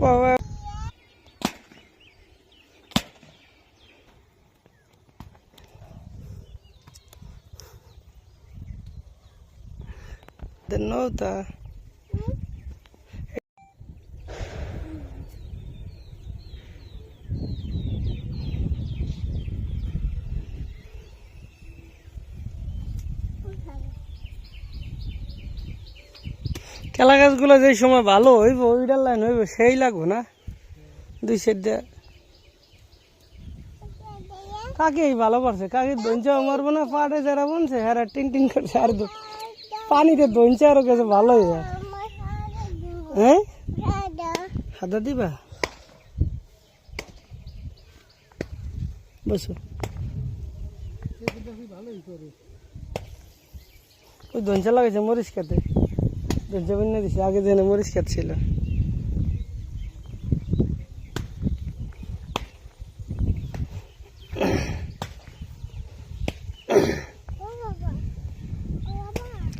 বাবা নৌতা কেলা গাছগুলো যে সময় ভালো হইব, ওইটার লাইন হইব, সেই লাগবো না। দুই সাইড দিয়ে। কাকে ভালো পারছে কাকে দঞ্চা মারবো না? পাড়ে যারা বনছে হ্যাঁ টিং টিং করছে, আর পানিতে দঞ্চা আরও গেছে, ভালো হয়ে হ্যাঁ? হাদা দিবা? বসো। ওই দঞ্চা লাগাইছে মরিচ খেতে। দঞ্চা না দিছে আগে যেন মরিচ ছিল।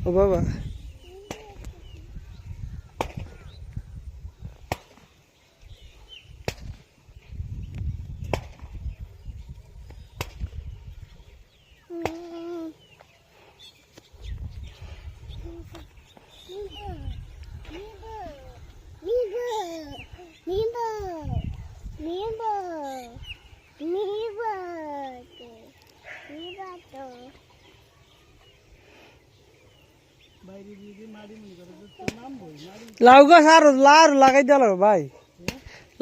ও বাবা। লাউ গাছ আর লাউ লাগাই দিল ভাই।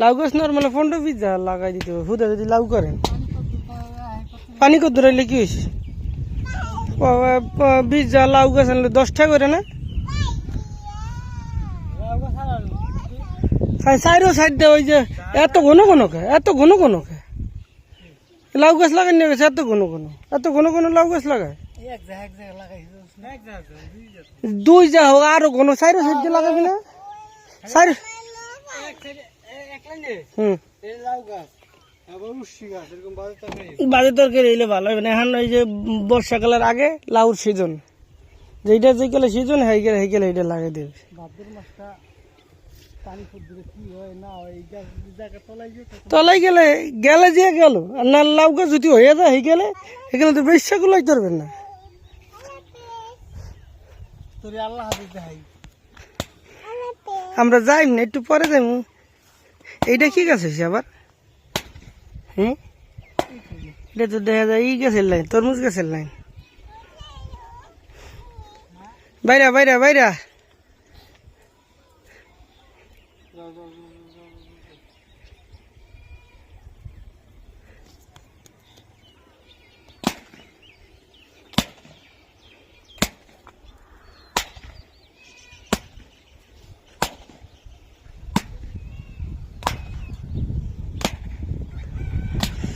লাউ গাছ নর্মাল পনেরো হাজার লাগাই দিতে হবে, হুদা যদি লাউ করেন পানি কত দূরাইলে কি হয়েছে বিশ হাজার লাউ গাছ আনলে দশটা করে না? সাইডও সাইড দিয়ে ওই যে এত ঘন ঘন খায় এত ঘন ঘন খায় লাউ গাছ লাগাই নিয়ে গেছে, এত ঘন ঘন, এত ঘন ঘন লাউ গাছ লাগায়। দুই যা হোক আরও ঘন সাইডও সাইড দিয়ে লাগাবি না? সাইড হুম। বাজে তরকারি। এলে ভালো হবে না। এখন ওই যে বর্ষাকালের আগে লাউর সিজন। যেটা যে গেলে সিজন হয়ে গেলে হয়ে গেলে এটা লাগাই দেবে। তলাই গেলে গেলে যে গেল আর না লাউ গাছ যদি হয়ে যায় হয়ে গেলে এখানে তো বেশা গুলাই ধরবেন না। আমরা যাই না একটু পরে যাই এইটা কি গাছ হয়েছে আবার? হুম এটা তো দেখা যায় ই গাছের লাইন তরমুজ গাছের লাইন। বাইরা বাইরা বাইরা।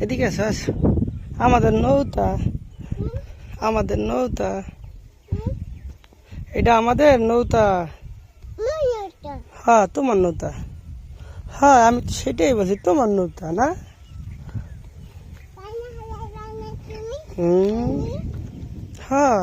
এদিকে আস আমাদের নৌতা আমাদের নৌতা এটা আমাদের নৌতা হ্যাঁ তোমার নৌতা হ্যাঁ আমি তো সেটাই বলছি তোমার নৌতা না? হুম। হ্যাঁ।